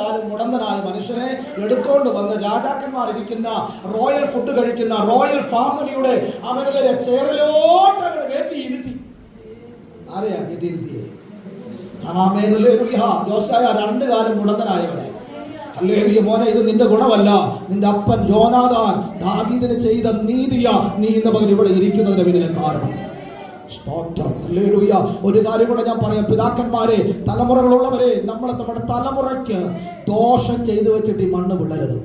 കാലം മുടന്തനായ മനുഷ്യനെ എടുക്കൊണ്ട് വന്ന് രാജാക്കന്മാർ ഇരിക്കുന്ന റോയൽ ഫുഡ് കഴിക്കുന്ന റോയൽ ഫാമിലിയുടെ അവരുടെ അങ്ങനെ കയറ്റി ഇരുത്തി. ആരെയാ കയറ്റിയിരുത്തിയേ ജോസായ രണ്ട് കാലം മുടന്തനായവനെ. അല്ലേ മോനെ ഇത് നിന്റെ ഗുണമല്ല. നിന്റെ അപ്പൻ ജോനാദാൻ ദാവീദിന് ചെയ്ത നീതിയാ. നീ ഇന്ന് പകൽ ഇവിടെ ഇരിക്കുന്നതിന് പിന്നിലെ കാരണം. സ്തോത്രം. ഒരു കാര്യം കൂടെ ഞാൻ പറയാം. പിതാക്കന്മാരെ തലമുറകളുള്ളവരെ നമ്മൾ നമ്മുടെ തലമുറയ്ക്ക് ദോഷം ചെയ്തു വെച്ചിട്ട് ഈ മണ്ണ് വിടരുത്.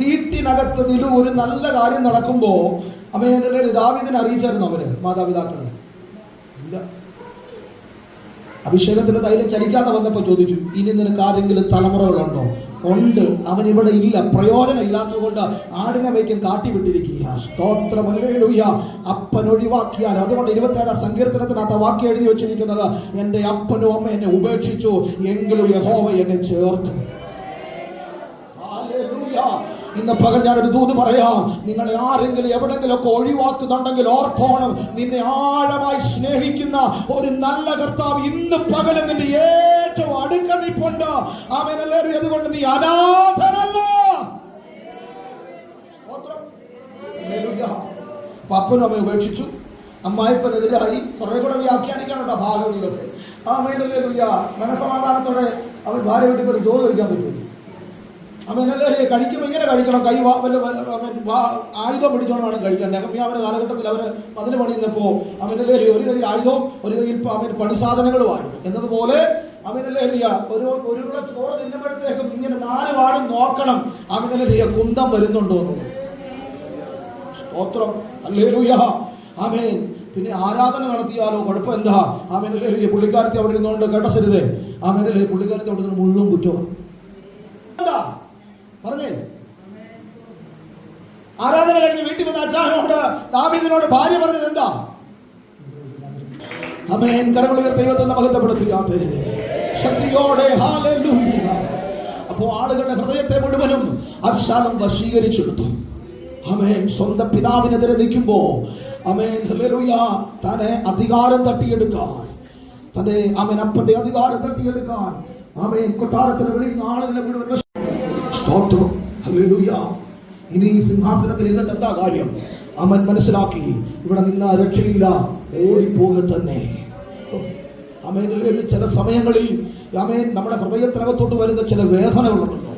വീട്ടിനകത്ത് നിലു ഒരു നല്ല കാര്യം നടക്കുമ്പോ അമ്മേ ദാവീദിനെ അറിയിച്ചായിരുന്നു അവർ? മാതാപിതാക്കൾ. ഇല്ല. അഭിഷേകത്തിന്റെ തൈലം ചലിക്കാതെ വന്നപ്പോൾ ചോദിച്ചു ഇനി നിനക്ക് ആരെങ്കിലും തലമുറകളുണ്ടോ? ഉണ്ട് അവൻ ഇവിടെ ഇല്ല. പ്രയോജനം ഇല്ലാത്തതുകൊണ്ട് ആടിനെ വയ്ക്കും കാട്ടിവിട്ടിരിക്കുക സ്തോത്രമല്ലേലൂയ അപ്പൻ ഒഴിവാക്കിയാൽ അതുകൊണ്ട് ഇരുപത്തേഴാം സങ്കീർത്തനത്തിനകത്ത് വാക്യം എഴുതി വെച്ചിരിക്കുന്നത് എന്റെ അപ്പനും അമ്മ എന്നെ ഉപേക്ഷിച്ചു എങ്കിലും യഹോവ എന്നെ ചേർത്തു. ഇന്ന് പകൽ ഒരു ദൂത് പറയാം. നിങ്ങളെ ആരെങ്കിലും എവിടെങ്കിലും ഒക്കെ ഒഴിവാക്കുന്നുണ്ടെങ്കിൽ ഓർക്കോണം നിന്നെ ആഴമായി സ്നേഹിക്കുന്ന ഒരു നല്ല കർത്താവ് ഇന്ന് പകൽ നിന്റെ ഏറ്റവും അടുക്ക നിപ്പുണ്ട് അതുകൊണ്ട് നീ അനാഥനല്ല പപ്പനും. അപ്പൊ അമ്മയെ ഉപേക്ഷിച്ചു. അമ്മായിപ്പനെതിരായി കുറെ കൂടെ വ്യാഖ്യാനിക്കാനുണ്ട് ഭാഗങ്ങളിലൊക്കെ. ആ മേലല്ലേലൂയ മനസമാധാനത്തോടെ അവൻ ഭാര്യ വീട്ടിൽ പോയി ജോലി കഴിക്കാൻ പറ്റും അവനല്ലേ കഴിക്കുമ്പോൾ ഇങ്ങനെ കഴിക്കണം കൈ വാ- വല്ല ആയുധം പിടിച്ചോണ്ട് വേണം കഴിക്കാൻ അവരുടെ കാലഘട്ടത്തിൽ അവർ അതിന് പണിയുന്നപ്പോൾ അവനല്ലേ ഒരു കൈ ആയുധവും ഒരു കയ്യിൽ അവൻ പണിസാധനങ്ങളുമായിരുന്നു എന്നതുപോലെ അവനല്ലേ ഒരു ഒരു ഉള്ള ചോറ് തിന്നുമ്പോഴത്തേക്കും ഇങ്ങനെ നാല് വാടും നോക്കണം. അവനല്ലേ കുന്തം വരുന്നുണ്ടോ സ്തോത്രം. അല്ലേലൂയ ആമേൻ. പിന്നെ ആരാധന നടത്തിയാലോ? കുഴപ്പം എന്താ ആമേനല്ലേ പുള്ളിക്കാരത്തി അവിടെ ഇരുന്നുകൊണ്ട് കേട്ടസരുതേ. ആമേനല്ലേ പുള്ളിക്കാരത്തി അവിടെ നിന്ന് മുഴുവൻ കുറ്റമാണ് എന്താ? പറഞ്ഞേ. ആരാധന കഴിഞ്ഞ് വീട്ടിൽ വന്ന അച്ചാഹനോട് ദാവീദിനോട് ഭാര്യ പറഞ്ഞത് എന്താ? അമേൻ കരമുളകർ ദൈവത്തെ മഹത്വപ്പെടുത്തിയാട്ടെ ശക്തിയോടെ ഹാലൂയ അപ്പോ ആളുകളുടെ ഹൃദയത്തെ മുഴുവനും അബ്ശാലം വശീകരിച്ചെടുത്തു. അമേൻ സ്വന്തം പിതാവിനെതിരെ നിൽക്കുമ്പോ അമേൻ ഹല്ലേലൂയ തന്നെ അധികാരം തട്ടിയെടുക്കാൻ തന്റെ അമേൻ അപ്പന്റെ അധികാരം തട്ടിയെടുക്കാൻ അമേൻ കൊട്ടാരത്തിന് വെളിയിൽ ആളുകളെ മുഴുവൻ സ്തോത്രം. ഇനി സിംഹാസനത്തിൽ ഇരുന്നിട്ട് എന്താ കാര്യം? അമൻ മനസ്സിലാക്കി. ഇവിടെ നിന്ന രക്ഷയില്ല ഓടിപ്പോക തന്നെ. അമേനിലെ ചില സമയങ്ങളിൽ അമേൻ നമ്മുടെ ഹൃദയത്തിനകത്തോട്ട് വരുന്ന ചില വേദനകളുണ്ടല്ലോ.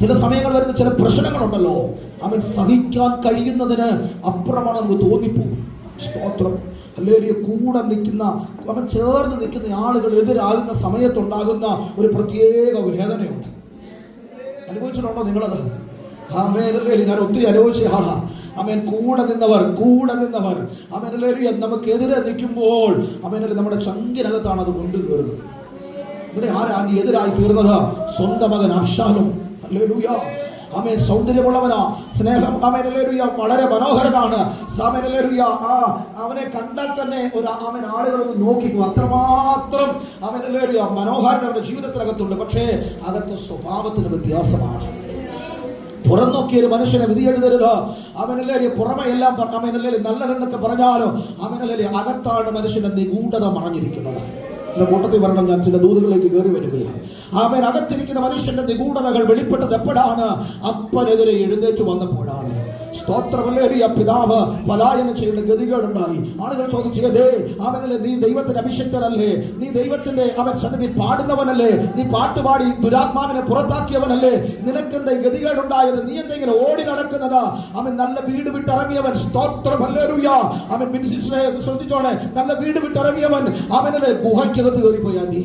ചില സമയങ്ങളിൽ വരുന്ന ചില പ്രശ്നങ്ങളുണ്ടല്ലോ. അവൻ സഹിക്കാൻ കഴിയുന്നതിന് അപ്പുറമാണ് നമുക്ക് തോന്നിപ്പോകും. സ്തോത്രം. അല്ലെങ്കിൽ കൂടെ നിൽക്കുന്ന അവൻ ചേർന്ന് നിൽക്കുന്ന ആളുകൾ എതിരാകുന്ന സമയത്തുണ്ടാകുന്ന ഒരു പ്രത്യേക വേദനയുണ്ട്. അനുഭവിച്ചിട്ടുണ്ടോ നിങ്ങളത്? ആമേനല്ലേ ഞാൻ ഒത്തിരി അനുഭവിച്ച ആളാ. അമേൻ കൂടെ നിന്നവർ കൂടെ നിന്നവർ. അമേനല്ലേ നമുക്കെതിരെ നിൽക്കുമ്പോൾ അമേനല്ലേ നമ്മുടെ ചങ്കിനകത്താണ് അത് കൊണ്ടുകയറുന്നത്. ഇവിടെ ആരാണ് എതിരായി തീർന്നത്? സ്വന്തം മകൻ അബ്ഷാലും ഹല്ലേലൂയ അമേ സൗന്ദര്യമുള്ളവനാ സ്നേഹം അമേനല്ലേ വളരെ മനോഹരനാണ്. ആ അവനെ കണ്ടാൽ തന്നെ ഒരു അവൻ ആളുകളൊന്ന് നോക്കിക്കും. അത്രമാത്രം അവനല്ലേലൂയ മനോഹാരിത അവന്റെ ജീവിതത്തിനകത്തുണ്ട്. പക്ഷേ അകത്തെ സ്വഭാവത്തിന് വ്യത്യാസമാണ്. പുറം നോക്കിയ ഒരു മനുഷ്യനെ വിധി എഴുതരുത്. അവനല്ലേ പുറമെ എല്ലാം അവനല്ലേ നല്ലതെന്നൊക്കെ പറഞ്ഞാലോ അവനല്ലേ അകത്താണ് മനുഷ്യന്റെ നിഗൂഢത മറഞ്ഞിരിക്കുന്നത്. എന്റെ കൂട്ടത്തിൽ വരണം ഞാൻ ചില ദൂതുകളിലേക്ക് കയറി വരികയാണ്. അവൻ അകത്തിരിക്കുന്ന മനുഷ്യന്റെ നിഗൂഢതകൾ വെളിപ്പെട്ടത് എപ്പോഴാണ്? അപ്പനെതിരെ എഴുന്നേറ്റ് വന്നപ്പോഴാണ്. സ്തോത്രമല്ലേറിയ പിതാവ് പലായനം ചെയ്യേണ്ട ഗതികേടുണ്ടായി. ആളുകൾ ചോദിച്ചു ദേ അവനല്ലേ നീ ദൈവത്തിന്റെ അഭിഷക്തനല്ലേ? നീ ദൈവത്തിന്റെ അവൻ സന്നിധി പാടുന്നവനല്ലേ? നീ പാട്ടുപാടി ദുരാത്മാവിനെ പുറത്താക്കിയവനല്ലേ? നിനക്കെന്താ ഗതികേടുണ്ടായത്? നീ എന്തെങ്കിലും ഓടി നടക്കുന്നത്? അവൻ നല്ല വീട് വിട്ടിറങ്ങിയവൻ സ്തോത്രമല്ലേറിയ അവൻ മിനിസിസ്റ്ററെ ശ്രദ്ധിച്ചോണെ. നല്ല വീട് വിട്ടിറങ്ങിയവൻ അവനല്ലേ ഗുഹയ്ക്കകത്ത് കയറിപ്പോയാ നീ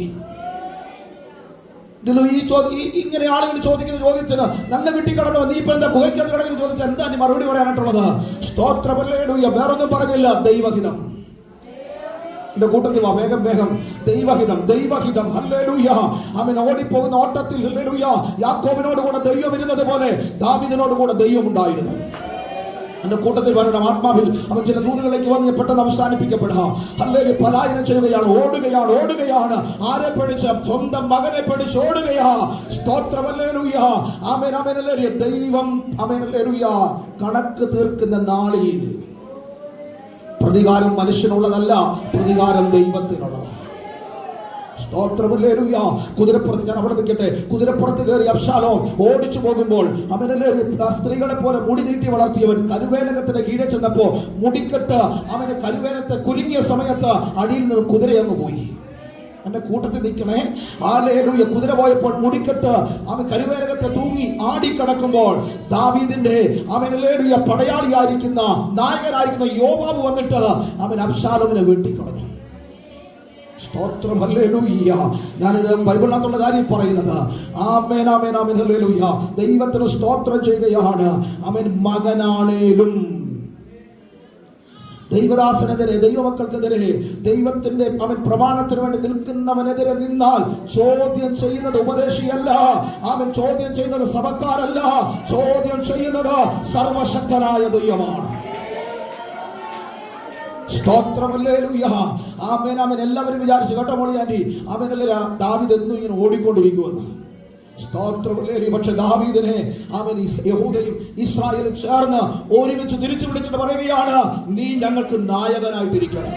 ഈ ഇങ്ങനെ ആളുകൾ ചോദിക്കുന്ന ചോദ്യത്തിന് നല്ല വീട്ടിൽ കടന്നു നീ ഇപ്പൊ എന്താ ഗുഹയ്ക്കകത്ത് കിടക്കുന്ന ചോദിച്ച എന്താ നീ മറുപടി പറയാനായിട്ടുള്ളത്? സ്തോത്രമല്ലേലൂയ വേറൊന്നും പറഞ്ഞില്ല. ദൈവഹിതം. എന്റെ കൂട്ടത്തിൽ വാ വേഗം വേഗം. ദൈവഹിതം ദൈവഹിതം. ഹല്ലേലൂയ. അവൻ ഓടിപ്പോകുന്ന ഓട്ടത്തിൽ ഹല്ലേലൂയ. യാക്കോബിനോട് കൂടെ ദൈവം ഇരുന്നത് പോലെ ദാവിദിനോട് കൂടെ ദൈവം ഉണ്ടായിരുന്നു. എന്റെ കൂട്ടത്തിൽ വരണം ആത്മാവിൽ അവൻ ചില നൂലുകളിലേക്ക് വന്ന് പെട്ടെന്ന് അവസാനിപ്പിക്കപ്പെടാം അല്ലെങ്കിൽ പലായനം ചെയ്യുകയാണ് ഓടുകയാണ് ഓടുകയാണ്. ആരെ പഠിച്ച സ്വന്തം മകനെ പഠിച്ച് ഓടുകയാ. ആമേൻ ദൈവം ആമേനല്ലേലൂയ കണക്ക് തീർക്കുന്ന നാളിൽ പ്രതികാരം മനുഷ്യനുള്ളതല്ല പ്രതികാരം ദൈവത്തിനുള്ളതാണ്. സ്തോത്രമല്ലേലൂയ. കുതിരപ്പുറത്ത് ഞാൻ അവിടെ നിൽക്കട്ടെ. കുതിരപ്പുറത്ത് കയറി അബ്ശാലോ ഓടിച്ചു പോകുമ്പോൾ അവനല്ലേ സ്ത്രീകളെ പോലെ മുടി നീട്ടി വളർത്തിയവൻ കരുവേലകത്തിന്റെ കീഴെ ചെന്നപ്പോ മുടിക്കെട്ട് അവന് കരുവേലത്തെ കുരുങ്ങിയ സമയത്ത് അടിയിൽ നിന്ന് കുതിരയങ്ങ് പോയി. എന്റെ കൂട്ടത്തിൽ നിൽക്കണേ. ആലേലൂയ കുതിര പോയപ്പോൾ മുടിക്കെട്ട് അവൻ കരുവേലകത്തെ തൂങ്ങി ആടിക്കിടക്കുമ്പോൾ ദാവീദിന്റെ അവനല്ലേലൂയ പടയാളിയായിരിക്കുന്ന നായകനായിരിക്കുന്ന യോവാബ് വന്നിട്ട് അവൻ അബ്ശാലോമിനെ വെട്ടിക്കളഞ്ഞു സ്തോത്രം ഹല്ലേലൂയ ഞാനിത് ബൈബിളിനകത്തുള്ള കാര്യം പറയുന്നത്. ആമേൻ ആമേൻ ആമേൻ ദൈവത്തിന് സ്തോത്രം ചെയ്യുകയാണ്. അവൻ മകനാണേലും. ദൈവദാസനെതിരെ ദൈവമക്കൾക്കെതിരെ ദൈവത്തിന്റെ അവൻ പ്രമാണത്തിന് വേണ്ടി നിൽക്കുന്നവനെതിരെ നിന്നാൽ ചോദ്യം ചെയ്യുന്നത് ഉപദേശിയല്ല. അവൻ ചോദ്യം ചെയ്യുന്നത് സഭക്കാരല്ല. ചോദ്യം ചെയ്യുന്നത് സർവശക്തനായ ദൈവമാണ്. സ്തോത്രമല്ലേലൂയ ആമേൻ എല്ലാവരും വിചാരിച്ചു കേട്ടോ മോളി ആന്റി. അവനല്ല ദാവിദ് എന്നും ഇങ്ങനെ ഓടിക്കൊണ്ടിരിക്കുമെന്ന് സ്തോത്രമല്ലേലി പക്ഷെ ദാവീദിനെ അവൻ യഹൂദയും ഇസ്രായേലും ചേർന്ന് ഒരുമിച്ച് തിരിച്ചു വിളിച്ചിട്ട് പറയുകയാണ് നീ ഞങ്ങൾക്ക് നായകനായിട്ടിരിക്കണം.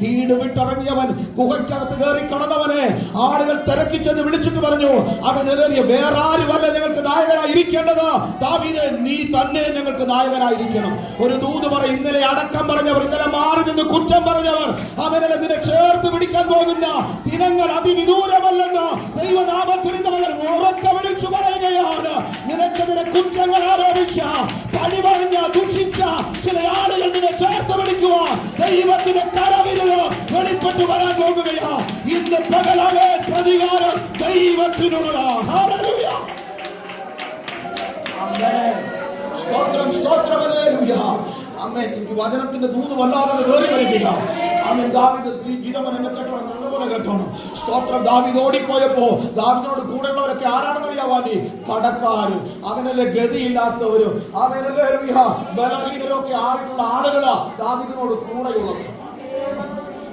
വീട് വിട്ടിറങ്ങിയവൻ ഗുഹയ്ക്കകത്ത് കയറി കടന്നവനെ ആളുകൾ തിരക്കി ചെന്ന് വിളിച്ചിട്ട് പറഞ്ഞു അവൻ എതിരെ വേറെ ആരുമല്ല ഞങ്ങൾക്ക് നായകനായിരിക്കേണ്ടത്. നീ തന്നെ ഞങ്ങൾക്ക് നായകനായിരിക്കണം. ഒരു ദൂത് പറ ഇന്നലെ അടക്കം പറഞ്ഞവർ ഇന്നലെ മാറി നിന്ന് കുറ്റം പറഞ്ഞവർ അവനെ നിന്നെ ചേർത്ത് പിടിക്കാൻ പോകുന്ന ദിനങ്ങൾ അതിവിദൂരമല്ലെന്ന് ദൈവനാമത്തിൽ ഉറക്കെ വിളിച്ചു പറയുകയാണ്. നിനക്കെതിരെ കുറ്റങ്ങൾ ആരോപിച്ച പറഞ്ഞ ദുഷിച്ച ചില ആളുകൾ നിന്നെ ചേർത്ത് പിടിക്കുക ദൈവത്തിന്റെ കരവിലോ വെളിപ്പെട്ടു വരാൻ പോകുകയാ. ഇന്ന് പകലവേ പ്രതികാരം ദൈവത്തിനുള്ള. സ്തോത്രം സ്തോത്രം. എനിക്ക് വചനത്തിന്റെ ദൂത് വല്ലാതെ വേറി വരികയ ആമേൻ. ദാവീദ് ഗീതമൻ എന്നെ കേട്ടോണം സ്തോത്രം ദാവിദ് ഓടിപ്പോയപ്പോ ദാവീദിനോട് കൂടെയുള്ളവരൊക്കെ ആരാണെന്ന് അറിയാവാനി കടക്കാരും. അവനല്ലേ ഗതിയില്ലാത്തവരും. അവനല്ലേ ബലഹീനരൊക്കെ ആയിട്ടുള്ള ആളുകളാ ദാവിദിനോട് കൂടെയുള്ളത്.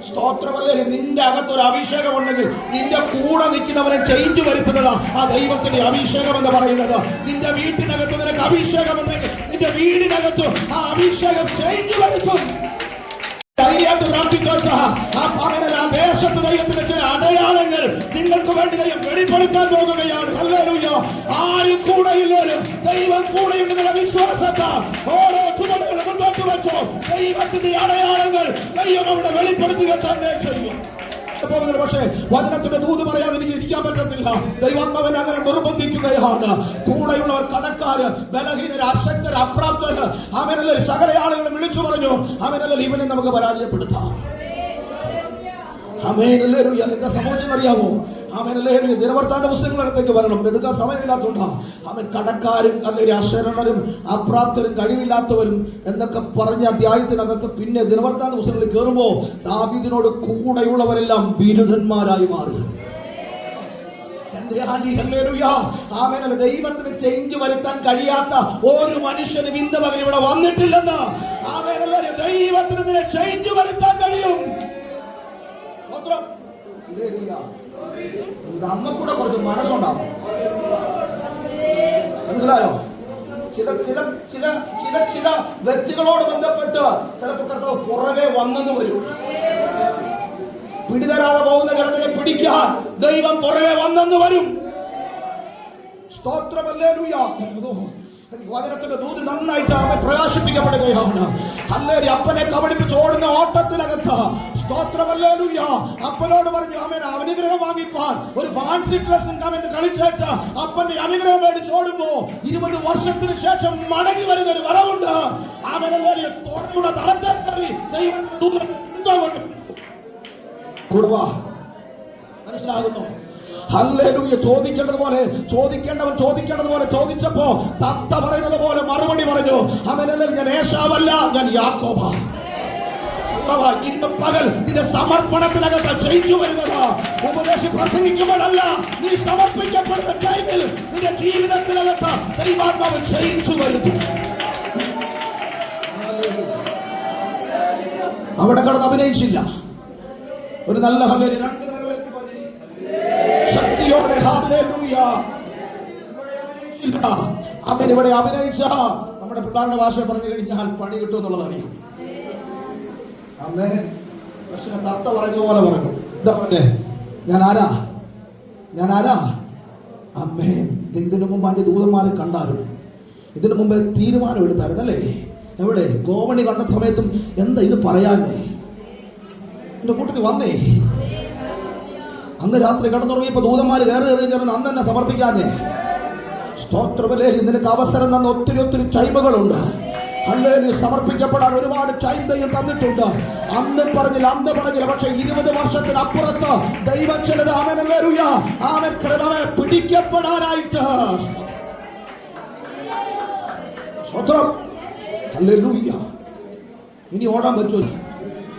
സ്തോത്രമല്ലേ? നിന്റെ അകത്ത് ഒരു അഭിഷേകം ഉണ്ടെങ്കിൽ നിന്റെ കൂടെ നിൽക്കുന്നവനെ ചേഞ്ച് വരുത്തുന്നതാ ആ ദൈവത്തിന്റെ അഭിഷേകം എന്ന് പറയുന്നത്. നിന്റെ വീട്ടിനകത്ത് നിനക്ക് അഭിഷേകം ഉണ്ടെങ്കിൽ നിന്റെ വീടിനകത്ത് ആ അഭിഷേകം ചേഞ്ച് വരുത്തും. ആ പകരൽ ആ ദൈവത്തിന്റെ ചില അടയാളങ്ങൾ നിങ്ങൾക്ക് വേണ്ടി ദൈവം വെളിപ്പെടുത്താൻ പോകുകയാണ്. ആരും കൂടെയില്ലല്ലോ ദൈവം കൂടെയുണ്ട് നിങ്ങളുടെ വിശ്വാസത്ത. ഓരോ ചുമടുകൾ മുന്നോട്ട് വെച്ചോ. ദൈവത്തിന്റെ അടയാളങ്ങൾ ദൈവം അവിടെ വെളിപ്പെടുത്തുക തന്നെ ചെയ്യും. പോകുന്നത് പക്ഷേ വചനത്തിന്റെ ദൂത് പറയാതെ എനിക്ക് ഇരിക്കാൻ പറ്റത്തില്ല. ദൈവാത്മാവൻ അങ്ങനെ നിർബന്ധിക്കുകയാണ്. കൂടെയുള്ളവർ കടക്കാര് ബലഹീനര് അശക്തര് അപ്രാപ്തര് അവനല്ല സകല ആളുകളും വിളിച്ചു പറഞ്ഞു. അവനല്ല ഇവനെ നമുക്ക് പരാജയപ്പെടുത്താം. അമേനല്ലേലൂയ എന്താ അറിയാമോ? അവനല്ലേലൂയ ദിനവർത്താന്റെ പുസ്തകങ്ങളകത്തേക്ക് വരണം. എടുക്കാൻ സമയമില്ലാത്തതുകൊണ്ടാ. അവൻ കടക്കാരും അല്ലെങ്കിൽ അശരണരും അപ്രാപ്തരും കഴിവില്ലാത്തവരും എന്നൊക്കെ പറഞ്ഞ അധ്യായത്തിനകത്ത് പിന്നെ ദിനവർത്താന്റെ പുസ്തകങ്ങളിൽ കയറുമ്പോ ദാവിദിനോട് കൂടെയുള്ളവരെല്ലാം ബിരുദന്മാരായി മാറി. ദൈവത്തിന് ചേഞ്ച് വരുത്താൻ കഴിയാത്ത ഒരു മനുഷ്യനും ഇന്ന് പകരം ഇവിടെ വന്നിട്ടില്ലെന്ന്. ദൈവത്തിന് ചേഞ്ച് വരുത്താൻ കഴിയും. അമ്മക്കൂടെ കുറച്ച് മനസ്സുണ്ടാവും. മനസ്സിലായോ? ചില ചില ചില ചില ചില വ്യക്തികളോട് ബന്ധപ്പെട്ട് ചിലപ്പോൾ കർത്താവ് പുറകെ വന്നെന്ന് വരും. പിടിതരാതെ പോകുന്ന ജനത്തിനെ പിടിക്കാൻ ദൈവം പുറകെ വന്നെന്ന് വരും. സ്തോത്രമല്ലേ വചനത്തിന്റെ ദൂത് നന്നായിട്ട് അവൻ പ്രകാശിപ്പിക്കപ്പെടുകയാണ് അല്ലേരി അപ്പനെ കബളിപ്പിച്ച് ഓടുന്ന ഓട്ടത്തിനകത്ത് സ്തോത്രമല്ലേലൂയ. അപ്പനോട് പറഞ്ഞു അവൻ അനുഗ്രഹം വാങ്ങിപ്പാൻ. ഒരു ഫാൻസി ഡ്രസ് അവൻ കളിച്ചേച്ച അപ്പന്റെ അനുഗ്രഹം മേടിച്ച് ഓടുമ്പോ ഇരുപത് വർഷത്തിന് ശേഷം മടങ്ങി വരുന്ന ഒരു വരവുണ്ട് അവനല്ലേ തോടുകൂടെ തടത്തെ കയറി ദൈവം കൊടുവാ മനസ്സിലാകുന്നു? ഹല്ലേലൂയ ചോദിക്കേണ്ടത് പോലെ ചോദിക്കേണ്ടവൻ ചോദിക്കേണ്ടത് പോലെ ചോദിച്ചപ്പോ തത്ത പറയുന്നത് പോലെ മറുപടി പറഞ്ഞു. അവനല്ല ഞാൻ ഏശാവല്ല ഞാൻ യാക്കോബ. ഇന്ന് പകൽ നിന്റെ സമർപ്പണത്തിനകത്ത് ജയിച്ചു വരുന്നത്. ഉപദേശി പ്രസംഗിക്കുമ്പോഴല്ല നീ സമർപ്പിക്കപ്പെടുന്ന ടൈമിൽ നിന്റെ ജീവിതത്തിനകത്ത് ദൈവാത്മാവ് ജയിച്ചു വരുന്നു. അവിടെ കടന്ന് അഭിനയിച്ചില്ല. ഒരു നല്ല ഹല്ലേലൂയ രണ്ട് അവൻ ഇവിടെ അഭിനയിച്ച നമ്മുടെ പിള്ളേരുടെ ഭാഷ പറഞ്ഞു കഴിഞ്ഞാൽ പണി കിട്ടും എന്നുള്ളത് അറിയാം. അമ്മേ പക്ഷെ തത്ത പറഞ്ഞ പോലെ പറഞ്ഞു. എന്താ പറഞ്ഞേ? ഞാൻ ആരാ? ഞാൻ ആരാ? അമ്മേ ഇതിനു മുമ്പ് അതിന്റെ ദൂതന്മാരെ കണ്ടാലും ഇതിനു മുമ്പ് തീരുമാനം എടുത്തായിരുന്നല്ലേ എവിടെ? ഗോവണി കണ്ട സമയത്തും എന്താ ഇത് പറയാതെ എന്റെ കൂട്ടത്തിൽ വന്നേ? അന്ന് രാത്രി കടന്നുറങ്ങിയപ്പോ ദൂതന്മാര് കയറി കയറി കയറുന്ന അന്ന് തന്നെ സമർപ്പിക്കാതെ സ്തോത്രമല്ലേ നിനക്ക് അവസരം തന്ന ഒത്തിരി ഒത്തിരി ടൈമുകളുണ്ട് അല്ലെങ്കിൽ സമർപ്പിക്കപ്പെടാൻ ഒരുപാട് ചൈതന്യം തന്നിട്ടുണ്ട്. അന്ന് പറഞ്ഞില്ല അന്ന് പറഞ്ഞില്ല പക്ഷെ ഇരുപത് വർഷത്തിനപ്പുറത്ത് ദൈവം ചിലത് അവൻ ക്രമമെ പിടിക്കപ്പെടാനായിട്ട്. ഇനി ഓടാൻ പറ്റൂ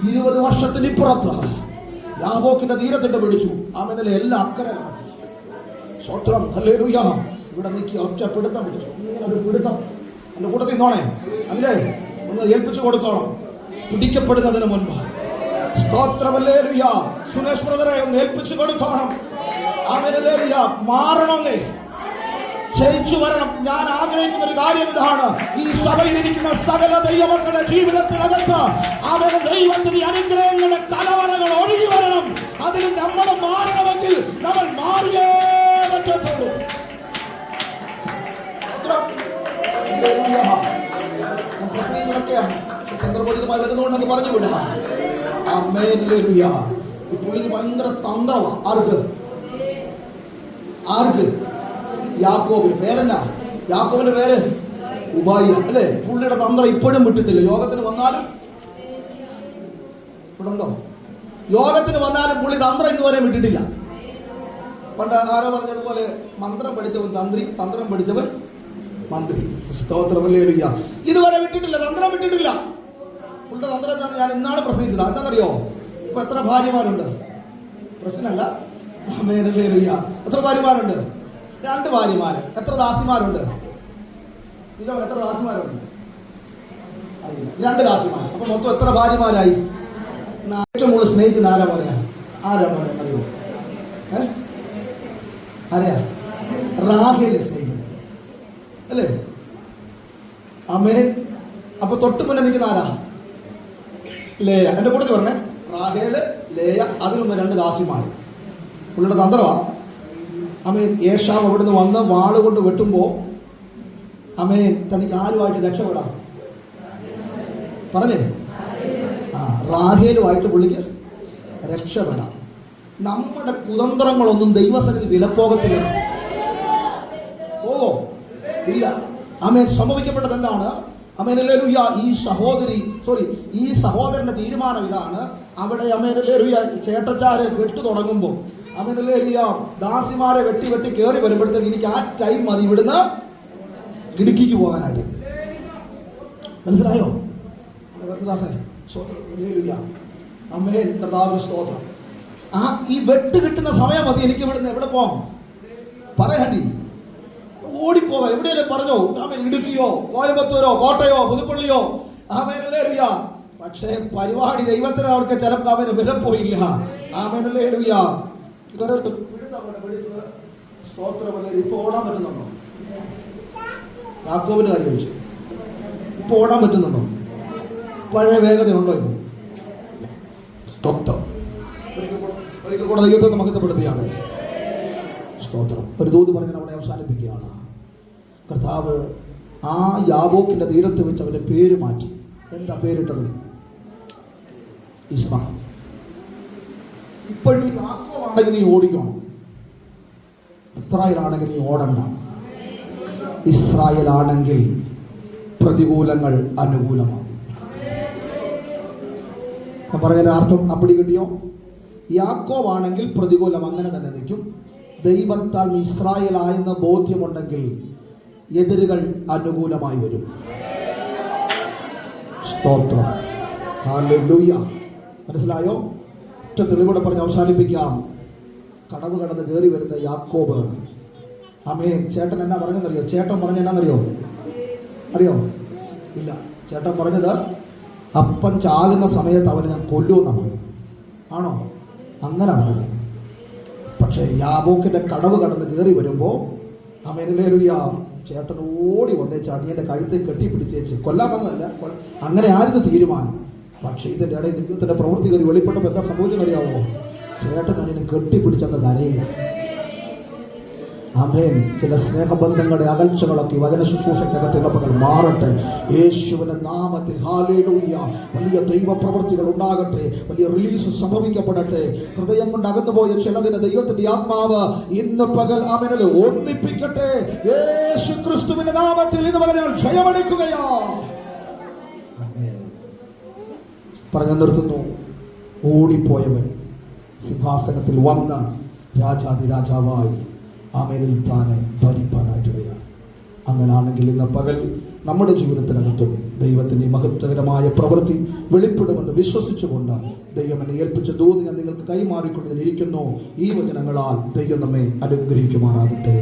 ഇരുപത് വർഷത്തിന് ഇപ്പുറത്ത് യാബോക്കിന്റെ തീരത്തിട്ട് പിടിച്ചു. അവനിലെ എല്ലാ അക്കരെ സ്വത്രം ഹല്ലേലൂയ. ഇവിടെ നീക്കി ഒറ്റ പിടുത്തം പിടിച്ചു. ഇങ്ങനെ ഒരു പിടുത്തം. എന്റെ കൂട്ടത്തിൽ നോണേ അല്ലേ ഒന്ന് ഏൽപ്പിച്ചു കൊടുത്തോണം. പിടിക്കപ്പെടുന്നതിന് മുൻപ്. സ്തോത്രമല്ലേലുയ സുരേഷ് ബ്രദറെ ഒന്ന് ഏൽപ്പിച്ചു കൊടുത്തോണം. അവനല്ലേലുയ മാറണമെന്നേ ജയിച്ചു വരണം. ഞാൻ ആഗ്രഹിക്കുന്ന ഒരു കാര്യം ഇതാണ്. ഈ സഭയിൽ ഇരിക്കുന്ന സകല ദൈവമക്കളുടെ ജീവിതത്തിനകത്ത് അവരുടെ ദൈവത്തിന്റെ അനുഗ്രഹങ്ങളുടെ കലവറകൾ ഒഴുകി വരണം. അതിൽ നമ്മൾ മാറണമെങ്കിൽ നമ്മൾ മാറിയേ പറ്റത്തുള്ളൂ. ഭയങ്കര തന്ത്രമാണ് ആർക്ക്? ആർക്ക്? യാക്കോബിന് പേരെന്നാ? യാക്കോബിന്റെ പേര് ഉബായ അല്ലേ? പുള്ളിയുടെ തന്ത്രം ഇപ്പോഴും വിട്ടിട്ടില്ല. യോഗത്തിന് വന്നാലും ഇവിടെ ഉണ്ടോ? യോഗത്തിന് വന്നാലും പുള്ളി തന്ത്രം ഇതുവരെ വിട്ടിട്ടില്ല. പണ്ട് ആരോ പറഞ്ഞതുപോലെ മന്ത്രം പഠിച്ചവൻ തന്ത്രി തന്ത്രം പഠിച്ചവൻ മന്ത്രി. സ്തോത്രമല്ലേ ഇതുവരെ വിട്ടിട്ടില്ല തന്ത്രം വിട്ടിട്ടില്ല. പുള്ളിയുടെ തന്ത്രം ഞാൻ ഇന്നാണ് പ്രസംഗിച്ചത്. എന്താണെന്നറിയോ ഇപ്പൊ എത്ര ഭാര്യമാരുണ്ട്? പ്രശ്നമല്ല. എത്ര ഭാര്യമാരുണ്ട്? രണ്ട് ഭാര്യമാര്. എത്ര ദാസിമാരുണ്ട്? എത്ര ദാസിമാരുണ്ട്? അറിയില്ല. രണ്ട് ദാസിമാർ അപ്പൊ മൊത്തം എത്ര ഭാര്യമാരായി? ഏറ്റവും കൂടുതൽ സ്നേഹിക്കുന്ന ആരാ പറയാ ആരാ പറയാ അറിയോ? ഏ? ആരെയാ റാഹേലെ സ്നേഹിക്കുന്നത് അല്ലേ? അമേൻ അപ്പൊ തൊട്ട് മുന്നേ നിൽക്കുന്ന ആരാ? ലേയ. എന്റെ കൂട്ടത്തിൽ പറഞ്ഞേ. റാഹേൽ ലേയ അതിനുമ്പ് രണ്ട് ദാസിമാർ പുള്ളിയുടെ തന്ത്രമാ. അമ്മേ യേശാവ് അവിടുന്ന് വന്ന് വാൾ കൊണ്ട് വെട്ടുമ്പോ അമേൻ തനിക്ക് ആരുമായിട്ട് രക്ഷപ്പെടാം? പറഞ്ഞേ? ആ റാഹേലുമായിട്ട് പുള്ളിക്ക് രക്ഷപ്പെടാം. നമ്മുടെ കുതന്ത്രങ്ങളൊന്നും ദൈവസന്നിധി വിലപ്പോകത്തില്ല. ഓ ഇല്ല. അമേൻ സംഭവിക്കപ്പെട്ടത് എന്താണ്? അമേനല്ലേലുയ ഈ സഹോദരി സോറി ഈ സഹോദരന്റെ തീരുമാനം ഇതാണ്. അവിടെ അമേനല്ലേലുയ ചേട്ടച്ചാരെ വെട്ടു തുടങ്ങുമ്പോൾ അമേനല്ലേലുയ ദാസിമാരെ വെട്ടി വെട്ടി കയറി വരുമ്പോഴത്തേക്ക് എനിക്ക് ആ ടൈം മതി. ഇവിടുന്ന് ഇടുക്കിക്ക് പോകാനായിട്ട് മനസ്സിലായോ? അമ്മേ കർത്താവിന് സ്തോത്രം. ആ ഈ വെട്ട് കിട്ടുന്ന സമയം മതി. എനിക്ക് ഇവിടുന്ന് എവിടെ പോവാം? പറയാണ്ടി ഓടിപ്പോവാ എവിടെയല്ലേ പറഞ്ഞോ? ഇടുക്കിയോ? കോയമ്പത്തൂരോ? കോട്ടയോ? പുതുപ്പള്ളിയോ? ആമേനല്ലേലുയ പക്ഷേ പരിപാടി ദൈവത്തിന് അവർക്ക് ചിലപ്പോൾ അവന് വില പോയില്ല. ആമേനല്ലേലുയ ഇതൊരു സ്തോത്രമല്ലേ ഇപ്പൊ ഓടാൻ പറ്റുന്നുണ്ടോ? യാക്കോബിന്റെ കാര്യം ചോദിച്ചു. ഇപ്പൊ ഓടാൻ പറ്റുന്നുണ്ടോ? പഴയ വേഗതയുണ്ടോ ഇപ്പൊ സ്തോത്രം. ഒരിക്കൽ കൂടെ ദൈവത്തെ മഹത്വപ്പെടുത്തിയാണ് സ്തോത്രം. ഒരു ദൂത് പറഞ്ഞ് അവിടെ അവസാനിപ്പിക്കുകയാണ്. കർത്താവ് ആ യാബോക്കിന്റെ തീരത്ത് വെച്ച് അവന്റെ പേര് മാറ്റി. എന്താ പേരിട്ടത്? ഇസ്മ ഇപ്പോഴും ആണെങ്കിൽ നീ ഓടിക്കണം ഇസ്രായേൽ ആണെങ്കിൽ നീ ഓടണ്ട. ഇസ്രായേൽ ആണെങ്കിൽ പ്രതികൂലങ്ങൾ അനുകൂലമാണ് ഞാൻ അർത്ഥം അപ്പടി കിട്ടിയോ? യാക്കോവാണെങ്കിൽ പ്രതികൂലം അങ്ങനെ തന്നെ നിൽക്കും. ദൈവത്താൽ നീ ഇസ്രായേൽ ആയെന്ന ബോധ്യമുണ്ടെങ്കിൽ എതിരുകൾ അനുകൂലമായി വരും. സ്തോത്രം. മനസ്സിലായോ? ഒറ്റ തെളിവോടെ പറഞ്ഞ് അവസാനിപ്പിക്കാം. കടവ് കടന്ന് കയറി വരുന്ന യാക്കോബ്. അമേ ചേട്ടൻ എന്നാ പറഞ്ഞെന്നറിയോ ചേട്ടൻ പറഞ്ഞ എന്നാന്നറിയോ? അറിയോ? ഇല്ല. ചേട്ടൻ പറഞ്ഞത് അപ്പൻ ചാകുന്ന സമയത്ത് അവനെ ഞാൻ കൊല്ലുമെന്നാണ് പറഞ്ഞു ആണോ? അങ്ങനെ പറഞ്ഞു പക്ഷേ യാബോക്കിന്റെ കടവ് കടന്ന് കയറി വരുമ്പോൾ അമേനലേലുയ ചേട്ടൻ ഓടി വന്നേച്ച് അടിയന്റെ കഴുത്തെ കെട്ടിപ്പിടിച്ചേച്ച്. കൊല്ലാൻ വന്നതല്ല. അങ്ങനെ ആയിരുന്നു തീരുമാനം. പക്ഷേ ഇതിന്റെ ഇടയിൽ ദൈവത്തിന്റെ പ്രവൃത്തികൾ വെളിപ്പെട്ടപ്പോൾ എന്താ സംഭവിച്ചെന്ന് അറിയാവോ ചേട്ടൻ അതിനെ കെട്ടിപ്പിടിച്ചൊക്കെ കരയും അമേൻ ചില സ്നേഹബന്ധങ്ങളുടെ അകൽച്ചകളൊക്കെ വചന ശുശ്രൂഷയ്ക്കകത്തുള്ളപ്പോൾ മാറട്ടെ. യേശുവിന്റെ നാമത്തിൽ ഹാലേലൂയ വലിയ ദൈവ പ്രവൃത്തികൾ ഉണ്ടാകട്ടെ. വലിയ റിലീസ് സംഭവിക്കപ്പെടട്ടെ. ഹൃദയം കൊണ്ട് അകന്നുപോയ ചിലതിന് ദൈവത്തിന്റെ ആത്മാവ് ഇന്ന് പകൽ അമനൽ ഒന്നിപ്പിക്കട്ടെ. യേശു ക്രിസ്തുവിന്റെ നാമത്തിൽ ഇന്ന് പകൽ ഞങ്ങൾ പറഞ്ഞു നിർത്തുന്നു. ഓടിപ്പോയവൻ. സിംഹാസനത്തിൽ വന്ന രാജാതി രാജാവായി ആമേനിൽ താനെ ഭരിപ്പാനായിട്ടിടയായി അങ്ങനാണെങ്കിൽ ഇന്ന് പകൽ നമ്മുടെ ജീവിതത്തിനകത്തും ദൈവത്തിന്റെ മഹത്വകരമായ പ്രവൃത്തി വെളിപ്പെടുമെന്ന് വിശ്വസിച്ചുകൊണ്ട് ദൈവം എന്നെ ഏൽപ്പിച്ച ദൂതി ഞാൻ നിങ്ങൾക്ക് കൈമാറിക്കൊണ്ട് ഇരിക്കുന്നു. ഈ വചനങ്ങളാൽ ദൈവം നമ്മെ അനുഗ്രഹിക്കുമാറാകട്ടെ.